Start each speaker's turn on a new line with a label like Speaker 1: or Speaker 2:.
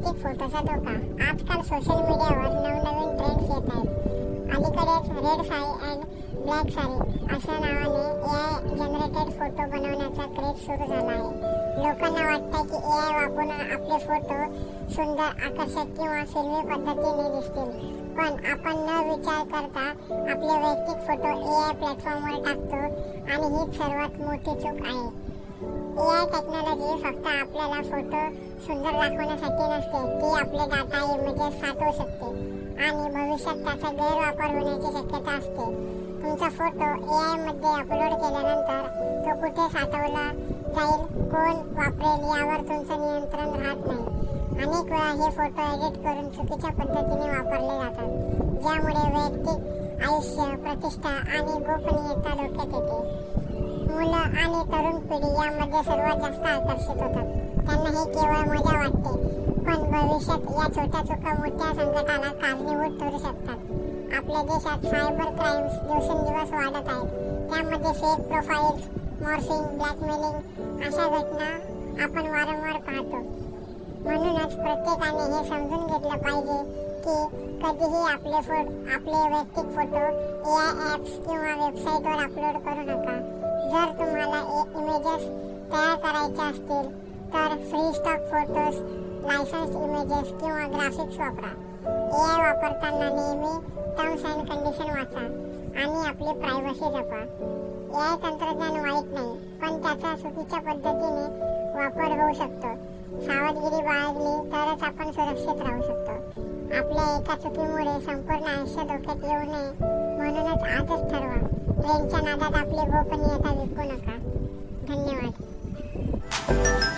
Speaker 1: वैयक्तिक फोटोचा धोका आजकाल सोशल मीडियावर नवनवीन ट्रेंड्स येत आहेत. अलीकडेच red sari and black sari अशा नावाने ए आय जनरेटेड फोटो बनवण्याचा क्रेज सुरू झाला आहे. लोकांना वाटतं की ए आय वापरून आपले फोटो सुंदर आकर्षक किंवा फिल्मी पद्धतीने दिसतील. पण आपण न विचार करता आपले वैयक्तिक फोटो ए आय प्लॅटफॉर्मवर टाकतो आणि हीच सर्वात मोठी चूक आहे. ए आय टेक्नॉलॉजी फक्त आपल्याला फोटो सुंदर दाखवण्यासाठी नसते. ती आपले डाटा इमेजेस म्हणजे साठवू शकते. आणि भविष्यात त्याचा गैरवापर होण्याची शक्यता असते. तुमचा फोटो ए आयमध्ये अपलोड केल्यानंतर तो कुठे साठवला जाईल कोण वापरेल यावर तुमचं नियंत्रण राहत नाही. अनेक वेळा हे फोटो एडिट करून चुकीच्या पद्धतीने वापरले जातात ज्यामुळे वैयक्तिक आयुष्य प्रतिष्ठा आणि गोपनीयता धोक्यात येते. आणि तरुण पिढी यामध्ये सर्वात जास्त आकर्षित होतात त्यांना हे केवळ मजा वाटते. पण भविष्यात या छोट्या चुका मोठ्या संकटाला कारणीभूत ठरू शकतात. आपल्या देशात सायबर क्राईम्स दिवसेंदिवस वाढत आहेत त्यामध्ये फेक प्रोफाईल्स मॉर्फिंग ब्लॅकमेलिंग अशा घटना आपण वारंवार पाहतो. म्हणूनच प्रत्येकाने हे समजून घेतलं पाहिजे की कधीही आपले फोट आपले वैयक्तिक फोटो या ॲप्स किंवा वेबसाईटवर अपलोड करू नका. जर तुम्हाला इमेजेस तयार करायचे असतील तर free stock photos licence images किंवा ग्राफिक्स वापरा. ए आय वापरताना नेहमी टर्म्स अँड कंडिशन वाचा आणि आपली प्रायव्हसी जपा. ए आय तंत्रज्ञान वाईट नाही पण त्याचा चुकीच्या पद्धतीने वापर होऊ शकतो. सावधगिरी बाळगली तरच आपण सुरक्षित राहू शकतो. आपल्या एका चुकीमुळे संपूर्ण आयुष्य धोक्यात येऊ नये म्हणूनच आजच ठरवा. ट्रेनच्या नादात आपली गोपनीयता विकू नका. धन्यवाद.